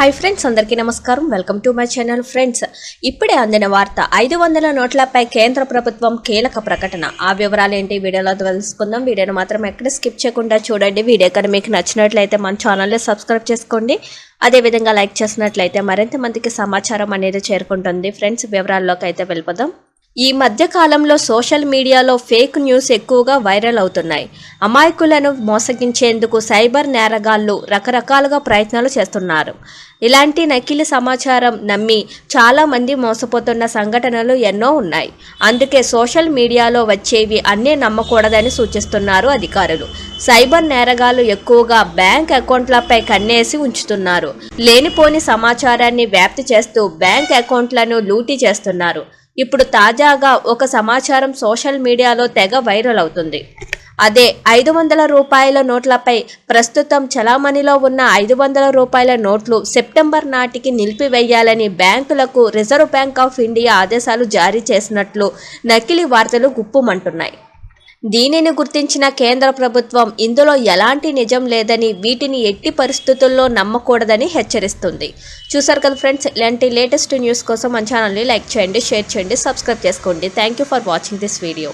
Hi friends అందరికీ నమస్కారం. Welcome to my channel friends ఇప్పుడే అందిన వార్త ఐదు వందల నోట్లపై కేంద్ర ప్రభుత్వం కీలక ప్రకటన. ఆ వివరాలు ఏంటి వీడియోలో తెలుసుకుందాం. వీడియోను మాత్రం ఎక్కడ స్కిప్ చేయకుండా చూడండి. వీడియో కానీ మీకు నచ్చినట్లయితే మన ఛానల్ని సబ్స్క్రైబ్ చేసుకోండి. అదేవిధంగా లైక్ చేసినట్లయితే మరింత మందికి సమాచారం అనేది చేరుకుంటుంది. ఫ్రెండ్స్ వివరాల్లోకి అయితే వెళ్ళిపోదాం. ఈ మధ్య కాలంలో సోషల్ మీడియాలో ఫేక్ న్యూస్ ఎక్కువగా వైరల్ అవుతున్నాయి. అమాయకులను మోసగించేందుకు సైబర్ నేరగాళ్ళు రకరకాలుగా ప్రయత్నాలు చేస్తున్నారు. ఇలాంటి నకిలీ సమాచారం నమ్మి చాలామంది మోసపోతున్న సంఘటనలు ఎన్నో ఉన్నాయి. అందుకే సోషల్ మీడియాలో వచ్చేవి అన్నీ నమ్మకూడదని సూచిస్తున్నారు అధికారులు. సైబర్ నేరగాళ్ళు ఎక్కువగా బ్యాంక్ అకౌంట్లపై కన్నేసి ఉంచుతున్నారు. లేనిపోని సమాచారాన్ని వ్యాప్తి చేస్తూ బ్యాంక్ అకౌంట్లను లూటీ చేస్తున్నారు. ఇప్పుడు తాజాగా ఒక సమాచారం సోషల్ మీడియాలో తెగ వైరల్ అవుతుంది. అదే ఐదు వందల రూపాయల నోట్లపై ప్రస్తుతం చలామణిలో ఉన్న ఐదు వందల రూపాయల నోట్లు సెప్టెంబర్ నాటికి నిలిపివేయాలని బ్యాంకులకు రిజర్వ్ బ్యాంక్ ఆఫ్ ఇండియా ఆదేశాలు జారీ చేసినట్లు నకిలీ వార్తలు గుప్పుమంటున్నాయి. దీనిని గుర్తించిన కేంద్ర ప్రభుత్వం ఇందులో ఎలాంటి నిజం లేదని వీటిని ఎట్టి పరిస్థితుల్లో నమ్మకూడదని హెచ్చరిస్తుంది. చూసారు కదా ఫ్రెండ్స్ ఇలాంటి లేటెస్ట్ న్యూస్ కోసం మన ఛానల్ని లైక్ చేయండి షేర్ చేయండి సబ్స్క్రైబ్ చేసుకోండి. Thank you for watching this video